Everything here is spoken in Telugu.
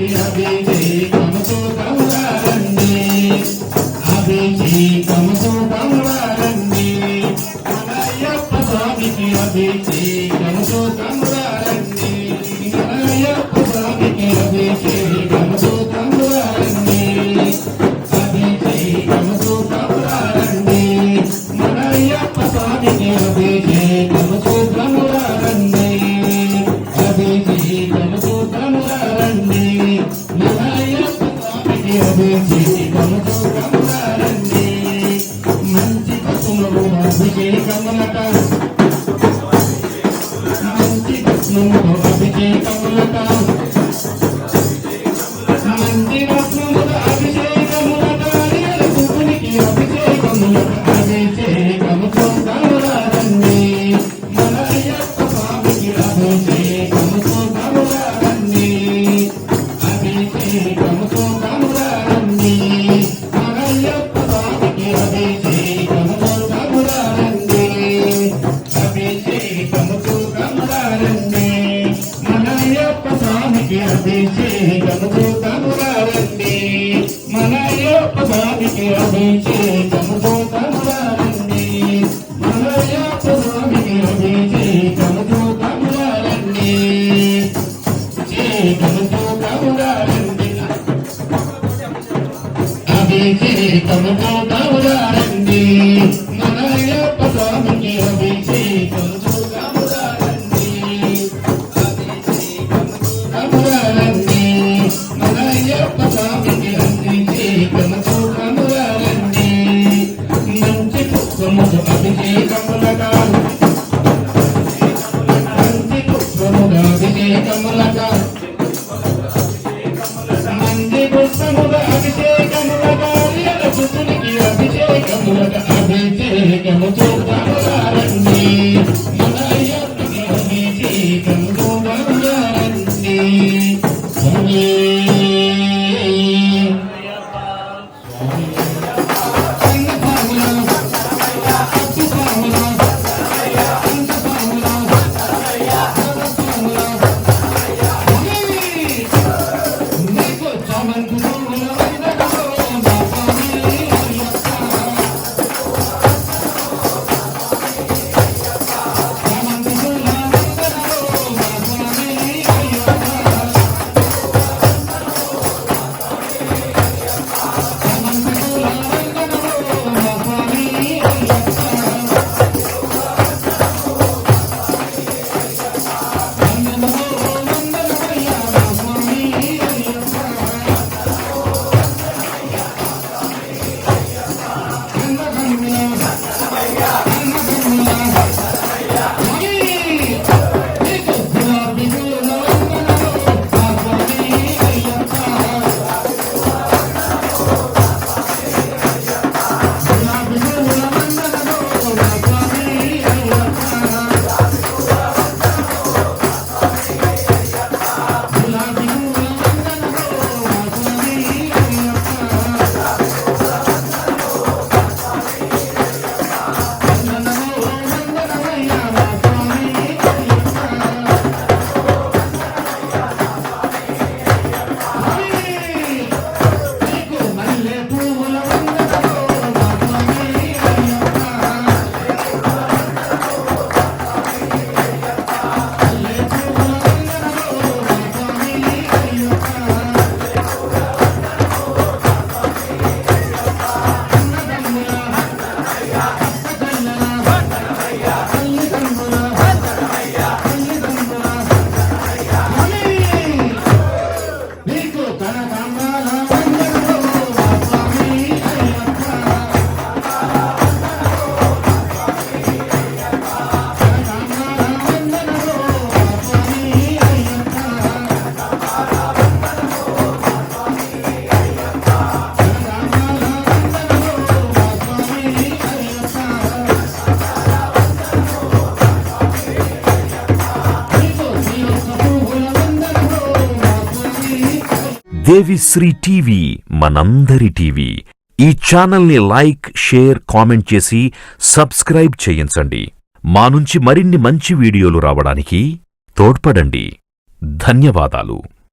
మనయ్యప్ప స్వామికి అభిషేకముతో కమలారండి అభిషేకముతో స్వామికి అభిషేకముతో కమలారండి స్వామికి అభిషేకముతో కమలారండి మంచి పసుములు అభిషేకములట మంచి మంచి అభిషేకములట అభిషేకములట మన స్వామికి స్వామికి తమ కమలారండి మన అయ్యప్ప స్వామికి అభిషేకముతో కమలారండి మన అయ్యప్ప స్వామికి అభిషేకముతో కమలారండి అభిషేకముతో కమలారండి అభిషేకముతో అభిషేకములగా దేవిశ్రీ టీవీ మనందరి టీవీ. ఈ ఛానల్ని లైక్ షేర్ కామెంట్ చేసి సబ్స్క్రైబ్ చేయించండి. మా నుంచి మరిన్ని మంచి వీడియోలు రావడానికి తోడ్పడండి. ధన్యవాదాలు.